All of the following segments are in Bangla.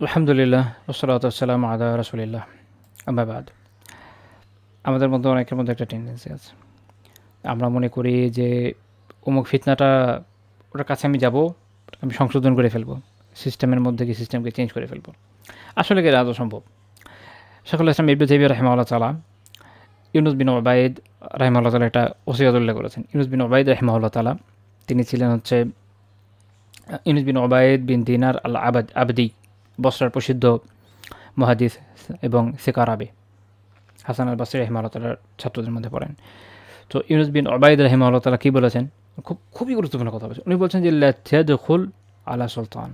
আলহামদুলিল্লাহ ওসলাতাম আদা রসুলিল্লাহ আম্মাবাদ আমাদের মধ্যে অনেকের মধ্যে একটা টেন্ডেন্সি আছে। আমরা মনে করি যে অমুক ফিতনাটা, ওটার কাছে আমি যাব, আমি সংশোধন করে ফেলব সিস্টেমের মধ্যে কি সিস্টেমকে চেঞ্জ করে ফেলব। আসলে কি আদৌ সম্ভব? শেখুল ইসলাম ইবু জেবি রহমাল্লাহ তালা ইউনুস বিন ওবায়দ রহমাল্লাহ তালা একটা ওসিয়াদ উল্লেখ করেছেন। ইউনুস বিন ওবায়দ রহমাল্লাহ তালা তিনি ছিলেন হচ্ছে, ইউনুস বিন ওবায়দ বিন দিনার আল্লাহ আবাদ আবদি বসরার প্রসিদ্ধ মহাদিস এবং সেকারাবে হাসান আল বাসির রহিমাল্লাহ ছাত্রদের মধ্যে পড়েন। তো ইউনুস বিন ওবায়দ রহিমাল্লাহ তালা কী বলেছেন? খুব, খুবই গুরুত্বপূর্ণ কথা বলেছেন। উনি বলছেন যে দখুল আলা সুলতান।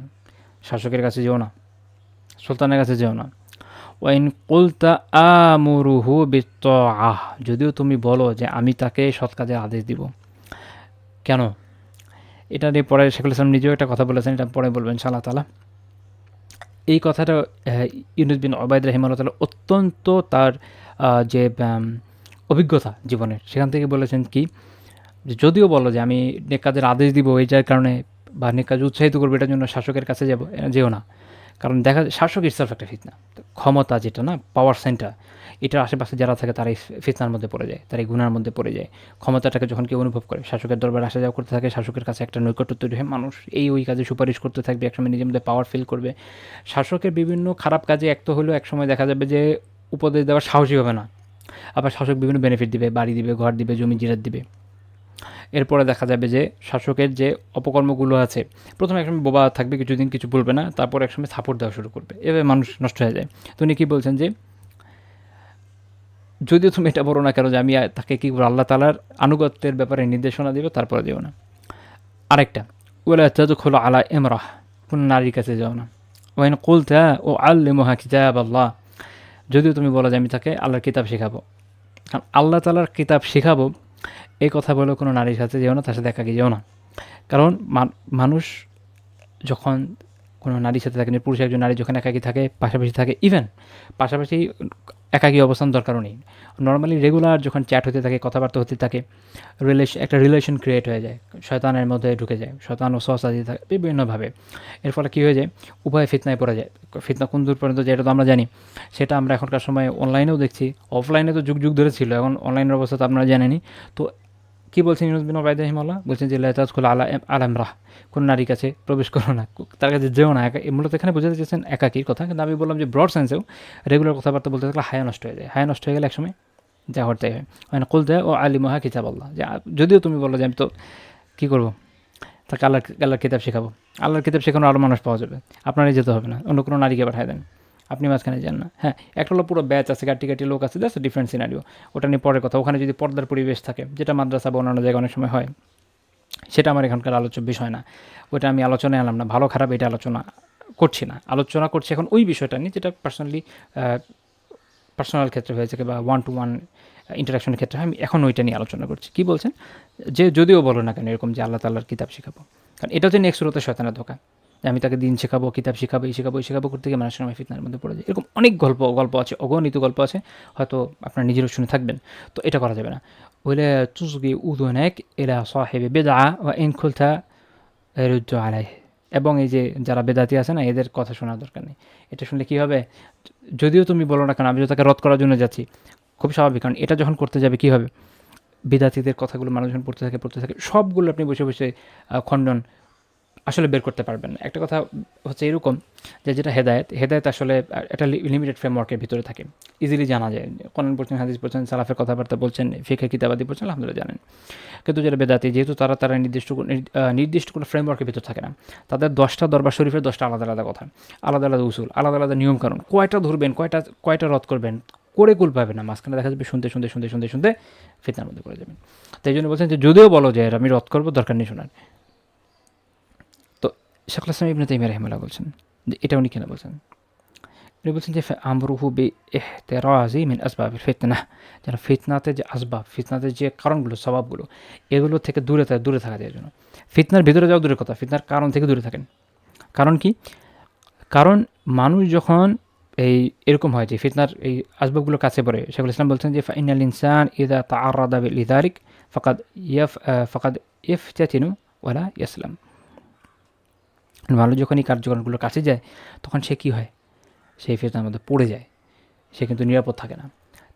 শাসকের কাছে যেও না, সুলতানের কাছে যেও না। ওয়াইন কুলতা আমুরুহু বিত আহ যদিও তুমি বলো যে, আমি তাকে সৎ কাজের আদেশ দিব। কেন? এটা নিয়ে পরে শেখুল ইসলাম নিজেও একটা কথা বলেছেন, এটা পরে বলবেন সাল্লাহ তালা এই কথাটা ইউনুস বিন অবায়দ তালা অত্যন্ত তার যে অভিজ্ঞতা জীবনের, সেখান থেকে বলেছেন কি যদিও বলো যে আমি নেকাজের আদেশ দিব এই যার কারণে বা নেকাজ উৎসাহিত করব এটার জন্য শাসকের কাছে যাব, যেও না। কারণ দেখা, শাসক ইটসেলফ একটা ফিতনা। ক্ষমতা যেটা না পাওয়ার সেন্টার এটার আশেপাশে যারা থাকে তারা এই ফিতনার মধ্যে পড়ে যায় তারা এই গুণার মধ্যে পড়ে যায়। ক্ষমতাটাকে যখন কেউ অনুভব করে, শাসকের দরবারে আসা যাওয়া করতে থাকে, শাসকের কাছে একটা নৈকট্য তৈরি হয়, মানুষ এই ওই কাজে সুপারিশ করতে থাকবে, একসময় নিজের মধ্যে পাওয়ার ফিল করবে। শাসকের বিভিন্ন খারাপ কাজে এক তো হলেও একসময় দেখা যাবে যে উপদেশ দেওয়ার সাহসী হবে না। আবার শাসক বিভিন্ন বেনিফিট দিবে, বাড়ি দিবে, ঘর দিবে, জমি জিরাত দিবে। এরপরে দেখা যাবে যে শাসকের যে অপকর্মগুলো আছে, প্রথমে একসময় বোবা থাকবে, কিছুদিন কিছু বলবে না, তারপর একসময় সাপোর্ট দেওয়া শুরু করবে। এভাবে মানুষ নষ্ট হয়ে যায়। তো উনি কী বলছেন যে যদিও তুমি এটা বলো না কেন যে আমি তাকে কী করব আল্লাহ তালার আনুগত্যের ব্যাপারে নির্দেশনা দেবে, তারপরে দিও না। আরেকটা ওলা খোলো আলা এমরাহ কোন নারীর কাছে যাও না। ওয়াইন কুলতা ও আল্লিমহা কিতাব আল্লাহ যদিও তুমি বলো যে আমি তাকে আল্লাহর কিতাব শেখাবো। কারণ আল্লাহ তালার কিতাব শেখাবো এই কথা বলে কোনো নারীর সাথে যেও না, তার সাথে একাকি যেও না। কারণ মানুষ যখন কোনো নারীর সাথে থাকে পুরুষ একজন নারী যখন একাকি থাকে, পাশাপাশি থাকে ইভেন পাশাপাশি একাকী অবস্থান দরকারও নেই। নর্মালি রেগুলার যখন চ্যাট হতে থাকে, কথাবার্তা হতে থাকে রিলেশন একটা রিলেশন ক্রিয়েট হয়ে যায়, শয়তানের মধ্যে ঢুকে যায়, শয়তান ও সহসা দিয়ে থাকে, বিভিন্নভাবে। এর ফলে কী হয়ে যায়? উভয় ফিতনায় পড়ে যায়। ফিতনা কোন দূর পর্যন্ত যেটা তো আমরা জানি। সেটা আমরা এখনকার সময় অনলাইনেও দেখছি অফলাইনে তো যুগ যুগ ধরে ছিল, এখন অনলাইনের অবস্থা তো আপনারা জানেনি তো কী বলছেন ইউনুস বিন ওবায়দ রহিমাল্লাহ বলছেন যে লাইতাজ খোলা আলা আলামরাহ কোন নারীর কাছে প্রবেশ করো না তার কাছে যেও না, একা, মূলত এখানে বোঝাতে চেয়েছেন একাকির কথা, কিন্তু আমি বললাম যে ব্রড সেন্সেও রেগুলার কথাবার্তা বলতে থাকলে হায়া নষ্ট হয়ে যায়। হায়া নষ্ট হয়ে গেলে একসময় যা হতে হয়। মানে কুল দেয় ও আলী মহা কিতাব আল্লাহ যে যদিও তুমি বলো যে, আমি তো কী করব? তাকে আল্লাহ আল্লাহর কিতাব শেখাবো। আল্লাহর কিতাব শেখানো আরও মানুষ পাওয়া যাবে। আপনারই যেতে হবে না, অন্য কোনো নারীকে পাঠায় দেন। আপনি মাঝখানে যান না। হ্যাঁ একটা হলো পুরো ব্যাচ আছে কাটি কাটি লোক আছে দ্যাটস ডিফারেন্ট সিনারিও ওটা নিয়ে পরের কথা, ওখানে যদি পর্দার পরিবেশ থাকে, যেটা মাদ্রাসা বা অন্যান্য জায়গায় অনেক সময় হয়, সেটা আমার এখানকার আলোচ্য বিষয় না। ওটা আমি আলোচনায় আনলাম না, ভালো খারাপ এটা আলোচনা করছি না। আলোচনা করছি এখন ওই বিষয়টা নিয়ে, যেটা পার্সোনালি পার্সোনাল ক্ষেত্রে হয়েছে বা ওয়ান টু ওয়ান ইন্টারাকশনের ক্ষেত্রে আমি এখন ওইটা নিয়ে আলোচনা করছি। কী বলছেন? যে যদিও বলো না কেন, এরকম যে আল্লাহ তাল্লাহর কিতাব শেখাবো। কারণ এটা হচ্ছে নেক্সট রোতে শয়তানের ধোকা। আমি তাকে দিন শেখাবো, কিতাব শেখাবো, এই শেখাবো এই শেখাবো করতে গিয়ে মানুষের সময় ফিতনার মধ্যে পড়ে যায়। এরকম অনেক গল্প গল্প আছে, অগণিত গল্প আছে, হয়তো আপনার নিজেরও শুনে থাকবেন। তো এটা করা যাবে না। ওইলে তুসগি উদনেক এরা সাহেবে বেদা বা ইন খুলতা রুদ্দ আলাই এবং এই যে যারা বেদাতি আছে না, এদের কথা শোনার দরকার নেই। এটা শুনলে কী হবে? যদিও তুমি বলো না কেন, আমি যদি তাকে রদ করার জন্য যাচ্ছি। খুব স্বাভাবিক, কারণ এটা যখন করতে যাবে কী হবে? বিদাতিদের কথাগুলো মানুষ যখন পড়তে থাকে পড়তে থাকে, সবগুলো আপনি বসে বসে খণ্ডন আসলে বের করতে পারবেন না। একটা কথা হচ্ছে এরকম যে যেটা হেদায়ত হেদায়ত আসলে একটা লিমিটেড ফ্রেমওয়ার্কের ভিতরে থাকে। ইজিলি জানা যায়। কোন পড়ছেন, হাদিস পড়ছেন, সালাফের কথাবার্তা বলছেন ফিখে কিতাবাদি বলছেন আলহামদুলিল্লাহ জানেন। কিন্তু যেটা বেদাতি, যেহেতু তারা তারা নির্দিষ্ট নির্দিষ্ট কোনো ফ্রেমওয়ার্কের ভিতর থাকে না। তাদের দশটা দরবার শরীফের দশটা আলাদা আলাদা কথা। আলাদা আলাদা উসুল, আলাদা আলাদা নিয়মকানুন। কয়টা ধরবেন, কয়টা কয়টা রদ করবেন, করে কুল পাবেন না। মাঝখানে দেখা যাবে শুনতে শুনতে শুনতে শুনতে শুনতে ফিতনার মধ্যে পড়ে যাবেন। তাই জন্য বলছেন যে, যদিও বলো যে আমি রদ করব, দরকার নেই শোনার। শেখুল ইসলাম ইবনে তাইমিয়া রহমাল্লাহ বলছেন, যে এটা উনি কেন বলছেন? উনি বলছেন যে আমরুহু বে এহতেরাজি মিন আসবাবের ফিতনা। যেন ফিতনাতে যে আসবাব, ফিতনাতে যে কারণগুলো, স্বভাবগুলো, এগুলো থেকে দূরে থাকে, দূরে থাকা যায় জন্য ফিতনার ভিতরে যাওয়া দূরের কথা, ফিতনার কারণ থেকে দূরে থাকেন। কারণ কি? কারণ মানুষ যখন এই এরকম হয় যে, ফিতনার এই আসবাবগুলো কাছে পড়ে শেখুল ইসলাম বলছেন যে ফাইনাল ইনসান ইদা তা আর লিদারিক ফকাদ ইয়ফ ফকাদ ইফ চাতিনু ওয়ালা ইসলাম ভালো যখন এই কার্যক্রমগুলোর কাছে যায়, তখন সে কী হয়? সেই ফেতনার মধ্যে পড়ে যায়। সে কিন্তু নিরাপদ থাকে না।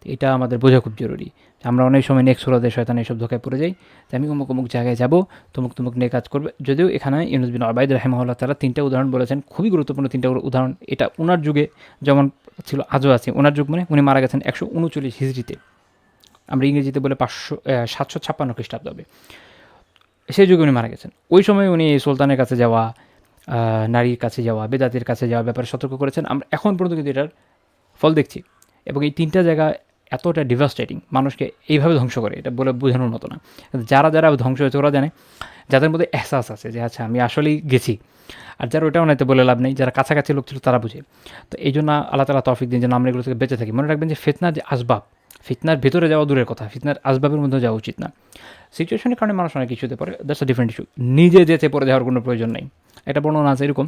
তো এটা আমাদের বোঝা খুব জরুরি। আমরা অনেক সময় নেক্সট সুরাদের শয়তান এইসব ধোকায় পড়ে যাই। যে আমি অমুক অমুক জায়গায় যাব, তমুক তমুক নিয়ে কাজ করবে। যদিও এখানে ইউনুস বিন আবাইদ রাহেমহল্লা তারা তিনটা উদাহরণ বলেছেন। খুবই গুরুত্বপূর্ণ তিনটা উদাহরণ। এটা ওনার যুগে যেমন ছিল, আজও আছে। ওনার যুগ মানে উনি মারা গেছেন একশো উনচল্লিশ হিজড়িতে। আমরা ইংরেজিতে বলে পাঁচশো সাতশো ছাপ্পান্ন খ্রিস্টাব্দ হবে। সেই যুগে উনি মারা গেছেন। ওই সময় উনি সুলতানের কাছে যাওয়া নারীর কাছে যাওয়া, বেদাতির কাছে যাওয়া ব্যাপারে সতর্ক করেছেন। আমরা এখন পর্যন্ত কিন্তু এটার ফল দেখছি। এবং এই তিনটা জায়গা এতটা ডিভাস্টেটিং মানুষকে এইভাবে ধ্বংস করে, এটা বলে বোঝানোর মতো না। যারা যারা ধ্বংস হয়েছে, ওরা জানে, যাদের মধ্যে এহসাস আছে যে আচ্ছা আমি আসলেই গেছি। আর যারা ওটাও নাইতে বলে লাভ নেই, যারা কাছাকাছি লোক ছিল, তারা বুঝে। তো এই জন্য আল্লাহ তালা তফিক দিন যেন আমরা এগুলো থেকে বেঁচে থাকি। মনে রাখবেন যে, ফিতনার যে আসবাব, ফিতনার ভেতরে যাওয়া দূরের কথা, ফিতনার আসবাবের মধ্যে যাওয়া উচিত না। সিচুয়েশনের কারণে মানুষ অনেক কিছুতে পারে দ্যাটস আ ডিফারেন্ট ইস্যু নিজে যেতে পড়ে যাওয়ার কোনো প্রয়োজন নেই। এটা বর্ণনা আছে, এরকম,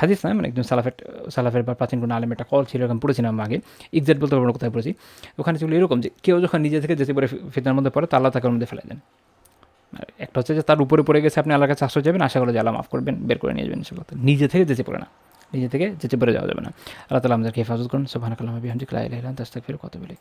হাদিস নয় মানে একদম সালাফের সালাফের বা প্রাচীন কোনো আলেম একটা কল ছিল, এরকম পড়েছিলাম আগে এক্সাক্ট বলতে পারব কোথায় পড়েছি, ওখানে ছিল এরকম যে কেউ যখন নিজে থেকে যেতে পারে ফিতনার মধ্যে পড়ে, তা আল্লাহ তাকে মধ্যে ফেলে দেন। একটা হচ্ছে যে তার উপরে পড়ে গেছে, আপনি আল্লাহর কাছে আশ্রয় যাবেন আশা করে আল্লাহ মাফ করবেন, বের করে নিয়ে যাবেন সেগুলো নিজে থেকে যেতে পারে না, নিজে থেকে যেতে পড়ে যাওয়া যাবে না। আল্লাহ তালা আমাদেরকে হেফাজত করুন। সোহান কালাম বিহামজি ক্লাইলাম তাস্তাক ফির কত বলে